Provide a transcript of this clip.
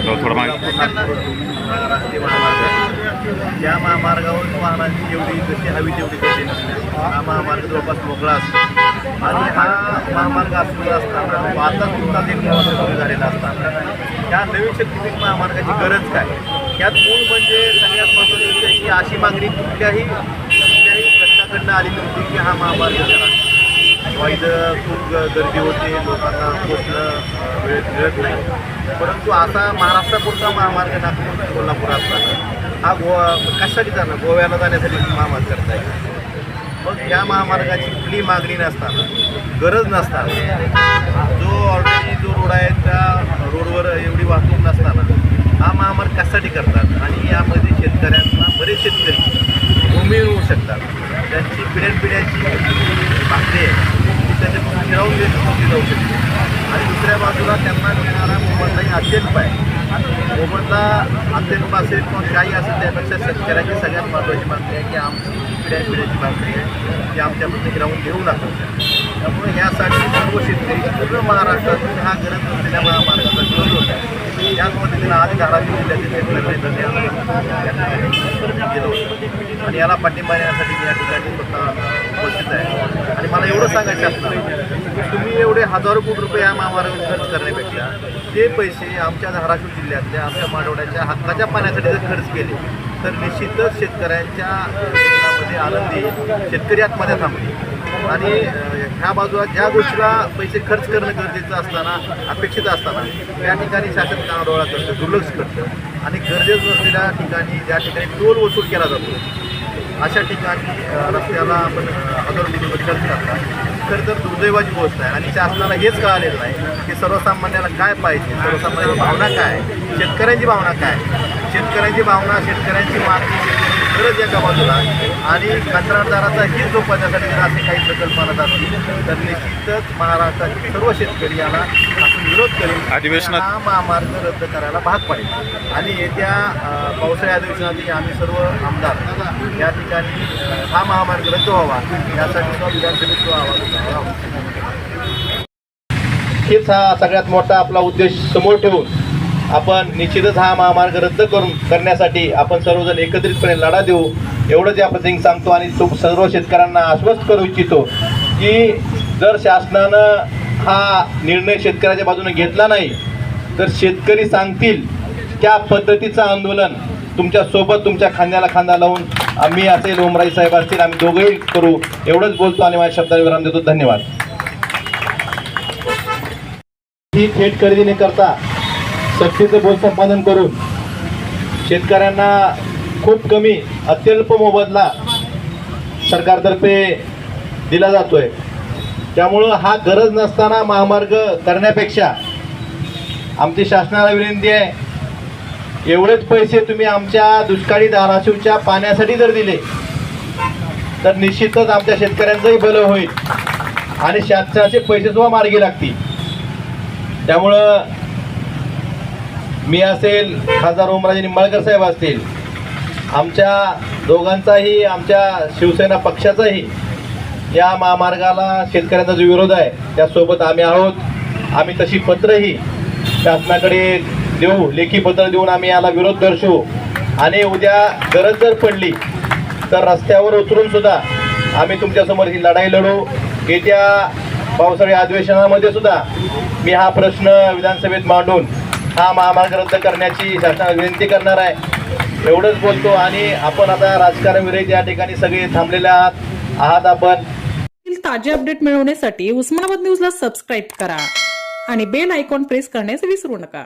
तो मागे. या महामार्गावर वाहनांची जेवढी जशी हवी तेवढी गती हा महामार्ग जवळपास मोकळा असतो आणि हा महामार्ग असलेला असताना आता सुद्धा एक प्रवास झालेला असताना या नवीन शक्तीपीठ महामार्गाची गरज काय? यात मूळ म्हणजे सगळ्यात महत्त्वाचं की अशी मागणी कुठल्याही कुठल्याही घटनाकडनं आली नव्हती की हा महामार्ग करा किंवा खूप गर्दी होते लोकांना पोचणं अं, मिळत नाही परंतु असा महाराष्ट्रापुरता महामार्ग नागपूर कोल्हापूर असताना हा गोवा कशासाठी जाणं? गोव्याला जाण्यासाठी महामार्ग करता येईल मग या महामार्गाची कुठली मागणी नसताना गरज नसताना जो ऑलरेडी जो रोड आहे त्या रोडवर एवढी वाहतूक नसताना हा महामार्ग कशासाठी करतात? आणि यामध्ये शेतकऱ्यांना बरेच शेतकरी भूमी होऊ शकतात. फिरवून जाऊ शकते. आणि दुसऱ्या बाजूला त्यांना मिळणारा मोबदलाही अत्यल्प आहे. मोबदला अत्यल्प असेल किंवा काही असेल त्यापेक्षा शेतकऱ्याची सगळ्यात महत्त्वाची मागणी आहे की आमची पिढ्या पिढ्याची मागणी आहे की आमच्यामध्ये ग्राउंड घेऊ नका. त्यामुळे यासाठी सर्व शेतकरी पूर्ण महाराष्ट्रातून हा गरज असलेल्या महामार्गाचा आहे त्याच पद्धतीनं आज धाराशिव जिल्ह्यातील ते आणि याला पाठिंबा देण्यासाठी मी या ठिकाणी स्वतः उपस्थित आहे. आणि मला एवढं सांगायचं असणार की तुम्ही एवढे हजारो कोटी रुपये या महामार्गावर खर्च करण्यापेक्षा ते पैसे आमच्या धाराशिव जिल्ह्यातल्या आमच्या माडवड्याच्या हक्काच्या पाण्यासाठी जर खर्च केले तर निश्चितच शेतकऱ्यांच्या आनंदी शेतकरी आत्महत्या थांबली आणि ह्या बाजूला ज्या गोष्टीला पैसे खर्च करणं गरजेचं असताना अपेक्षित असताना त्या ठिकाणी शासन कानाडोळा करतं दुर्लक्ष करतं. आणि गरजेचं नसलेल्या ठिकाणी ज्या ठिकाणी टोल वसूल केला जातो अशा ठिकाणी रस्त्याला आपण अं, हजारो खर्च करतात. खरं तर दुर्दैवाची गोष्ट आहे. आणि शासनाला हेच कळालेलं नाही की सर्वसामान्याला काय पाहिजे सर्वसामान्याची भावना काय? शेतकऱ्यांची भावना काय? आहे. शेतकऱ्यांची भावना शेतकऱ्यांची मागणी गरज एका बाजूला आणि कंत्राटदाराचा हित जोपासण्यासाठी जर असे काही प्रकल्प आणत असतील तर निश्चितच महाराष्ट्रातील सर्व शेतकरी याला आपण विरोध करेल अधिवेशनात- हा महामार्ग रद्द करायला भाग पडेल आणि येत्या अ, पावसाळी अधिवेशनातही आम्ही सर्व आमदार या ठिकाणी हा महामार्ग रद्द व्हावा यासाठी सुद्धा विधानसभेत आवाज. हेच हा सगळ्यात मोठा आपला उद्देश समोर ठेवून आपण निश्चितच हा महामार्ग रद्द करून करण्यासाठी आपण सर्वजण एकत्रितपणे लढा देऊ. एवढंच या प्रसंगी सांगतो आणि तो सर्व शेतकऱ्यांना आश्वस्त करू इच्छितो की जर शासनानं हा निर्णय शेतकऱ्याच्या बाजूने घेतला नाही तर शेतकरी सांगतील त्या पद्धतीचं आंदोलन तुमच्यासोबत तुमच्या खांद्याला खांदा लावून आम्ही असेल ओमराई साहेब असतील आम्ही दोघंही करू. एवढंच बोलतो आणि माझ्या शब्दाला विराम देतो. धन्यवाद. ही थेट खरेदी न करता. सक्तीचं बोल संपादन करून शेतकऱ्यांना खूप कमी अत्यल्प मोबदला सरकारतर्फे दिला जातोय. त्यामुळं हा गरज नसताना महामार्ग करण्यापेक्षा आमची शासनाला विनंती आहे एवढेच पैसे तुम्ही आमच्या दुष्काळी धाराशिवच्या पाण्यासाठी जर दिले तर निश्चितच आमच्या शेतकऱ्यांचंही भलं होईल आणि शासनाचे पैसेसुद्धा मार्गी लागतील. त्यामुळं मी असेल खासदार ओमराजे निंबाळकर साहेब असतील आमच्या दोघांचाही आमच्या शिवसेना पक्षाचाही या महामार्गाला शेतकऱ्यांचा जो विरोध आहे त्यासोबत आम्ही आहोत. आम्ही तशी पत्रही शासनाकडे देऊ लेखी पत्र देऊन आम्ही याला विरोध दर्शवू आणि उद्या गरज जर पडली तर रस्त्यावर उतरून सुद्धा आम्ही तुमच्यासमोर ही लढाई लढू. येत्या पावसाळी अधिवेशनामध्ये सुद्धा मी हा प्रश्न विधानसभेत मांडून हा महामार्ग रद्द करण्याची शासनाला विनंती करणार आहे. एवढंच बोलतो आणि आपण आता राजकारण विरहित या ठिकाणी सगळे थांबलेले आहात. आहात आपण. ताजे अपडेट मिळवण्यासाठी उस्मानाबाद न्यूजला सबस्क्राईब करा आणि बेल आयकॉन प्रेस करण्यास विसरू नका.